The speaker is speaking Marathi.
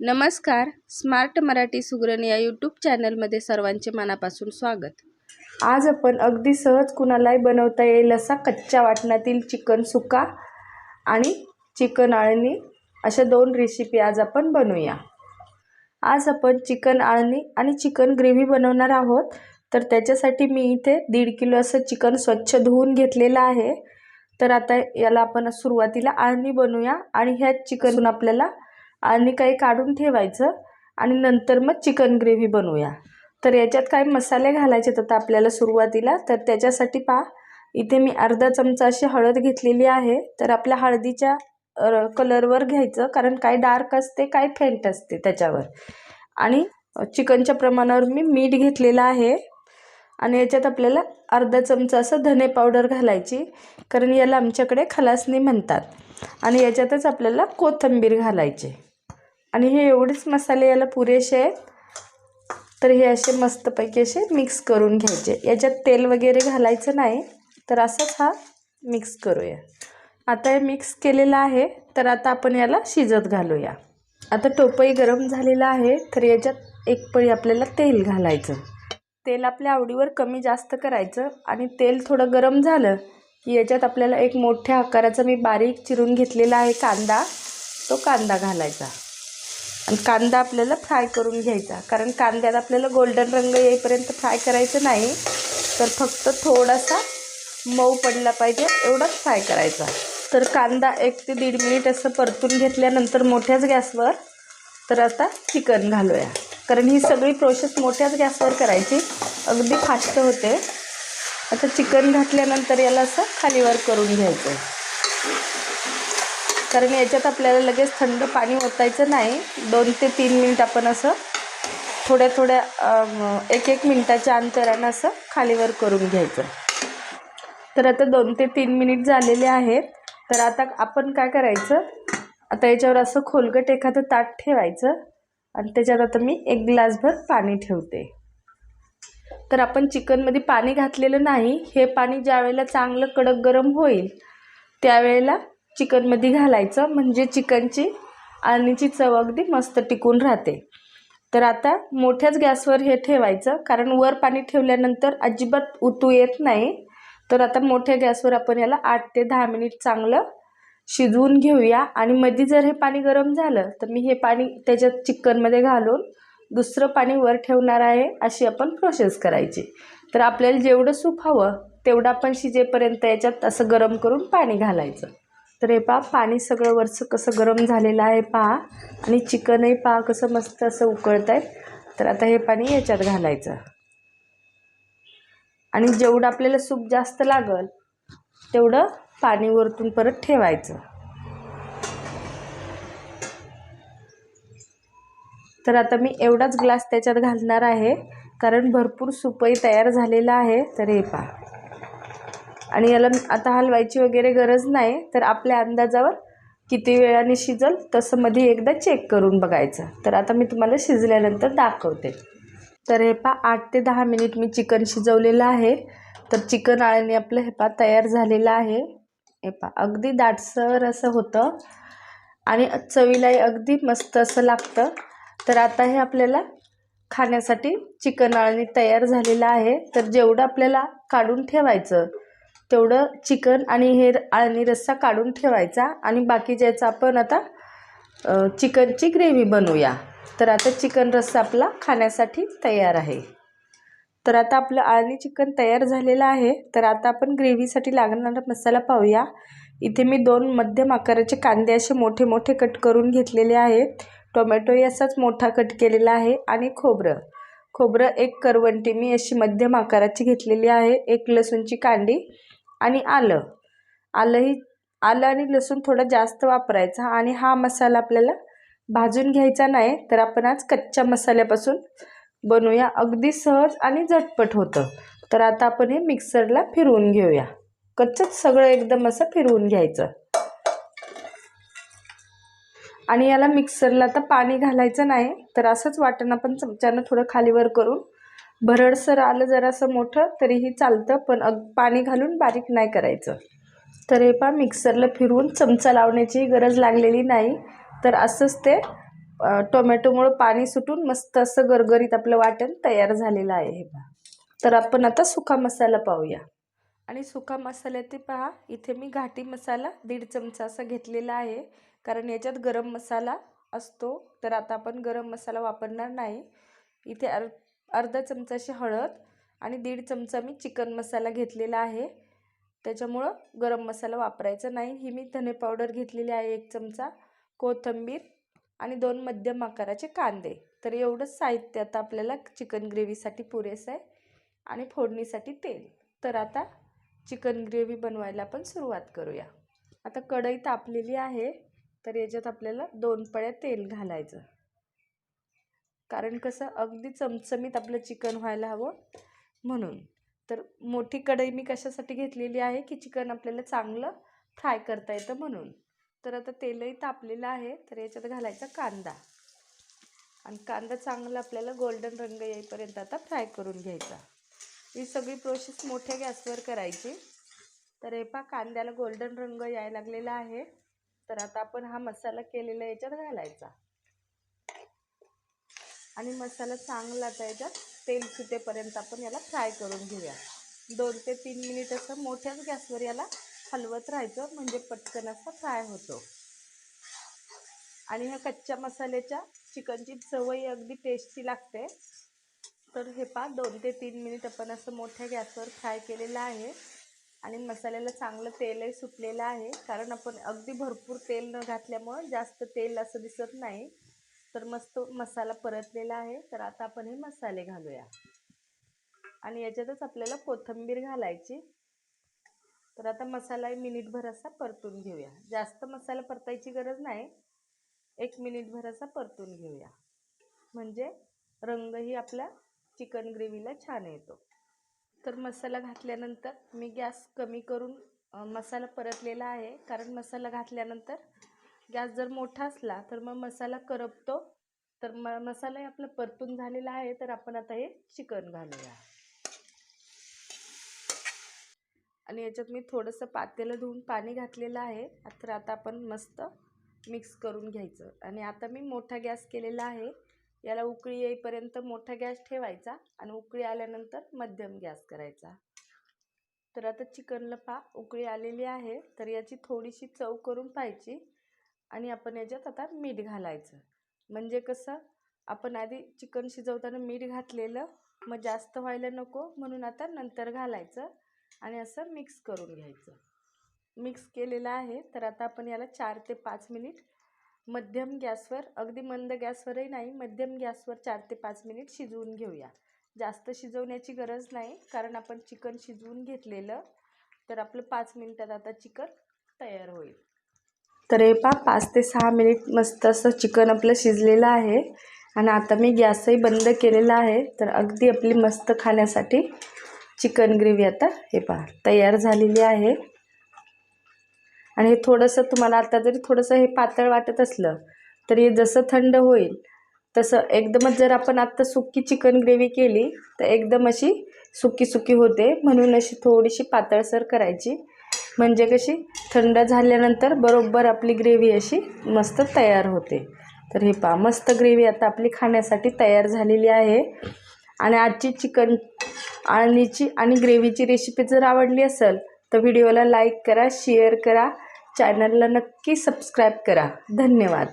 नमस्कार. स्मार्ट मराठी सुगरण या यूट्यूब चॅनलमध्ये सर्वांचे मनापासून स्वागत. आज आपण अगदी सहज कुणालाही बनवता येईल असा कच्च्या वाटणातील चिकन सुका आणि चिकन आळणी अशा दोन रेसिपी आज आपण बनवूया. आज आपण चिकन आळणी आणि चिकन ग्रेव्ही बनवणार आहोत. तर त्याच्यासाठी मी इथे दीड किलो असं चिकन स्वच्छ धुवून घेतलेलं आहे. तर आता याला आपण सुरुवातीला आळणी बनवूया आणि ह्या चिकन आपल्याला आणि काही काढून ठेवायचं आणि नंतर मग चिकन ग्रेव्ही बनवूया. तर याच्यात काय मसाले घालायचे तर आपल्याला सुरुवातीला तर त्याच्यासाठी पहा इथे मी अर्धा चमचा अशी हळद घेतलेली आहे. तर आपल्या हळदीच्या कलरवर घ्यायचं कारण काय डार्क असते काय फेंट असते त्याच्यावर. आणि चिकनच्या प्रमाणावर मी मीठ घेतलेलं आहे. आणि याच्यात आपल्याला अर्धा चमचा असं धने पावडर घालायची कारण याला आमच्याकडे खलासणी म्हणतात. आणि याच्यातच आपल्याला कोथिंबीर घालायची. आणि हे एवढेच मसाले याला पुरेसे आहेत. तर हे असे मस्तपैकी असे मिक्स करून घ्यायचे. याच्यात तेल वगैरे घालायचं नाही तर असंच हा मिक्स करूया. आता हे मिक्स केलेलं आहे तर आता आपण याला शिजत घालूया. आता टोपही गरम झालेलं आहे तर याच्यात एक पळी आपल्याला तेल घालायचं. तेल आपल्या आवडीवर कमी जास्त करायचं आणि तेल थोडं गरम झालं की याच्यात आपल्याला एक मोठ्या आकाराचा मी बारीक चिरून घेतलेला आहे कांदा. तो कांदा घालायचा. आणि कांदा आपल्याला फ्राय करून घ्यायचा. कारण कांद्यात आपल्याला गोल्डन रंग येईपर्यंत फ्राय करायचं नाही. तर फक्त थोडासा मऊ पडला पाहिजे एवढाच फ्राय करायचा. तर कांदा एक ते दीड मिनिट असं परतून घेतल्यानंतर मोठ्याच गॅसवर तर आता चिकन घालूया. कारण ही सगळी प्रोसेस मोठ्याच गॅसवर करायची. अगदी फास्ट होते. आता चिकन घातल्यानंतर याला असं खालीवर करून घ्यायचं कारण याच्यात आपल्याला लगेच थंड पाणी ओतायचं नाही. दोन ते तीन मिनिट आपण असं थोड्या थोड्या एक एक मिनटाच्या अंतरानं असं खालीवर करून घ्यायचं. तर आता दोन ते तीन मिनिट झालेले आहेत. तर आता आपण काय करायचं? आता याच्यावर असं खोलगट एखादं ताट ठेवायचं आणि त्याच्यात आता मी एक ग्लासभर पाणी ठेवते. तर आपण चिकनमध्ये पाणी घातलेलं नाही. हे पाणी ज्यावेळेला चांगलं कडक गरम होईल त्यावेळेला चिकनमध्ये घालायचं म्हणजे चिकनची आणीची चव अगदी मस्त टिकून राहते. तर आता मोठ्याच गॅसवर हे ठेवायचं कारण वर पाणी ठेवल्यानंतर अजिबात उतू येत नाही. तर आता मोठ्या गॅसवर आपण याला आठ ते दहा मिनिट चांगलं शिजवून घेऊया. आणि मध्ये जर हे पाणी गरम झालं तर मी हे पाणी त्याच्यात चिकनमध्ये घालून दुसरं पाणी वर ठेवणार आहे अशी आपण प्रोसेस करायची. तर आपल्याला जेवढं सूप हवं तेवढं आपण शिजेपर्यंत याच्यात असं गरम करून पाणी घालायचं. तर हे पहा पाणी सगळं वरचं कसं गरम झालेलं आहे पहा. आणि चिकनही पहा कसं मस्त असं उकळत आहे तर आता हे पाणी याच्यात घालायचं. आणि जेवढं आपल्याला सूप जास्त लागल तेवढं पाणी वरतून परत ठेवायचं. तर आता मी एवढाच ग्लास त्याच्यात घालणार आहे कारण भरपूर सूपही तयार झालेलं आहे. तर हे पहा. आणि याला आता हलवायची वगैरे गरज नाही तर आपल्या अंदाजावर किती वेळाने शिजल तसं मध्ये एकदा चेक करून बघायचं. तर आता मी तुम्हाला शिजल्यानंतर दाखवते. तर हे पा आठ ते दहा मिनिट मी चिकन शिजवलेलं आहे. तर चिकन आळ्याने आपलं हे पा तयार झालेलं आहे. हे पा अगदी दाटसर असं होतं. आणि चवीलाही अगदी मस्त असं लागतं. तर आता हे आपल्याला खाण्यासाठी चिकन आळणी तयार झालेलं आहे. तर जेवढं आपल्याला काढून ठेवायचं तेवढं चिकन आणि हे आळणी रस्सा काढून ठेवायचा आणि बाकी ज्याचं आपण आता चिकनची ग्रेव्ही बनवूया. तर आता चिकन रस्सा आपला खाण्यासाठी तयार आहे. तर आता आपलं आळणी चिकन तयार झालेलं आहे. तर आता आपण ग्रेव्हीसाठी लागणारा मसाला पाहूया. इथे मी दोन मध्यम आकाराचे कांदे असे मोठे मोठे कट करून घेतलेले आहेत. टोमॅटोही असाच मोठा कट केलेला आहे आणि खोबरं. खोबरं एक करवंटी मी अशी मध्यम आकाराची घेतलेली आहे. एक लसूणची कांडी आणि आलं. आलंही आलं आणि लसूण थोडं जास्त वापरायचा. आणि हा मसाला आपल्याला भाजून घ्यायचा नाही तर आपण आज कच्च्या मसाल्यापासून बनवूया. अगदी सहज आणि झटपट होतं. तर आता आपण हे मिक्सरला फिरवून घेऊया. कच्चंच सगळं एकदम असं फिरवून घ्यायचं. आणि याला मिक्सरला आता पाणी घालायचं नाही तर असंच वाटण आपण चमच्यानं थोडं खालीवर करून भरडसर आलं जरासं मोठं तरीही चालतं पण अग पाणी घालून बारीक नाही करायचं. तर हे पहा मिक्सरला फिरवून चमचा लावण्याची गरज लागलेली नाही. तर असंच ते टोमॅटोमुळं पाणी सुटून मस्त असं गरगरीत आपलं वाटण तयार झालेलं आहे हे पहा. तर आपण आता सुका मसाला पाहूया. आणि सुका मसाल्यात ते पहा इथे मी घाटी मसाला दीड चमचा असा घेतलेला आहे. कारण याच्यात गरम मसाला असतो. तर आता आपण गरम मसाला वापरणार नाही. इथे अर्धा चमचाशी हळद आणि दीड चमचा मी चिकन मसाला घेतलेला आहे. त्याच्यामुळं गरम मसाला वापरायचा नाही. ही मी धने पावडर घेतलेली आहे एक चमचा कोथिंबीर आणि दोन मध्यम आकाराचे कांदे. तर एवढंच साहित्य आता आपल्याला चिकन ग्रेव्हीसाठी पुरेसं आहे आणि फोडणीसाठी तेल. तर आता चिकन ग्रेव्ही बनवायला आपण सुरुवात करूया. आता कढई तापलेली आहे तर याच्यात आपल्याला दोन पळ्या तेल घालायचं. कारण कसं अगदी चमचमीत आपलं चिकन व्हायला हवं म्हणून. तर मोठी कढई मी कशासाठी घेतलेली आहे की चिकन आपल्याला चांगलं फ्राय करता येतं म्हणून. तर आता तेलही तापलेलं आहे तर याच्यात घालायचा कांदा. आणि कांदा चांगला आपल्याला गोल्डन रंग येईपर्यंत आता फ्राय करून घ्यायचा. ही सगळी प्रोसेस मोठ्या गॅसवर करायची. तर हे पहा कांद्याला गोल्डन रंग यायला लागलेला आहे. तर आता आपण हा मसाला केलेला याच्यात घालायचा. आणि मसाला चांगला आता याच्यात तेल सुटेपर्यंत आपण याला फ्राय करून घेऊया. दोन ते तीन मिनिट असं मोठ्याच गॅसवर याला हलवत राहायचं म्हणजे पटकन असा फ्राय होतो. आणि ह्या कच्च्या मसाल्याच्या चिकनची चवही अगदी टेस्टी लागते. तर हे पहा दोन ते तीन मिनिट आपण असं मोठ्या गॅसवर फ्राय केलेलं आहे. आणि मसाल्याला चांगलं तेलही सुटलेलं आहे कारण आपण अगदी भरपूर तेल न घातल्यामुळं जास्त तेल असं दिसत नाही. तर मस्त मसाला परतलेला आहे. तर आता आपण हे मसाले घालूया. आणि याच्यातच आपल्याला कोथिंबीर घालायची. तर आता मसाला मिनिटभर असा परतून घेऊया. जास्त मसाला परतायची गरज नाही. एक मिनिटभर असा परतून घेऊया. म्हणजे रंगही आपला चिकन ग्रेव्हीला छान येतो. तर मसाला घातल्यानंतर मी गॅस कमी करून मसाला परतलेला आहे. कारण मसाला घातल्यानंतर गॅस जर मोठा असला तर मग मसाला करपतो. तर म मसालाही आपला परतून झालेला आहे तर आपण आता हे चिकन घालूया. आणि याच्यात मी थोडंसं पातेलं धुवून पाणी घातलेलं आहे. तर आता आपण मस्त मिक्स करून घ्यायचं. आणि आता मी मोठा गॅस केलेला आहे. याला उकळी येईपर्यंत मोठा गॅस ठेवायचा आणि उकळी आल्यानंतर मध्यम गॅस करायचा. तर आता चिकनला पा उकळी आलेली आहे. तर याची थोडीशी चव करून पाहायची. आणि आपण याच्यात आता मीठ घालायचं. म्हणजे कसं आपण आधी चिकन शिजवताना मीठ घातलेलं मग जास्त व्हायला नको म्हणून आता नंतर घालायचं आणि असं मिक्स करून घ्यायचं. मिक्स केलेलं आहे तर आता आपण याला चार ते पाच मिनिट मध्यम गॅसवर अगदी मंद गॅसवरही नाही मध्यम गॅसवर चार ते पाच मिनिट शिजवून घेऊया. जास्त शिजवण्याची गरज नाही कारण आपण चिकन शिजवून घेतलेलं तर आपलं पाच मिनिटात आता चिकन तयार होईल. तर हे पा पाच ते सहा मिनिट मस्त असं चिकन आपलं शिजलेलं आहे. आणि आता मी गॅसही बंद केलेला आहे. तर अगदी आपली मस्त खाण्यासाठी चिकन ग्रेव्ही आता हे पहा तयार झालेली आहे. आणि हे थोडंसं तुम्हाला आता जरी थोडंसं हे पातळ वाटत असलं तरी जसं थंड होईल तसं एकदमच जर आपण आत्ता सुकी चिकन ग्रेव्ही केली तर एकदम अशी सुकी सुकी होते. म्हणून अशी थोडीशी पातळसर करायची. म्हणजे कशी? थंड झाल्यानंतर बरोबर आपली ग्रेव्ही अशी मस्त तयार होते. तर हे पहा मस्त ग्रेव्ही आता आपली खाण्यासाठी तयार झालेली आहे. आणि आजची चिकन आळणीची आणि ग्रेव्हीची रेसिपी जर आवडली असेल तर व्हिडिओला लाईक करा शेअर करा. चॅनलला नक्की सबस्क्राईब करा. धन्यवाद.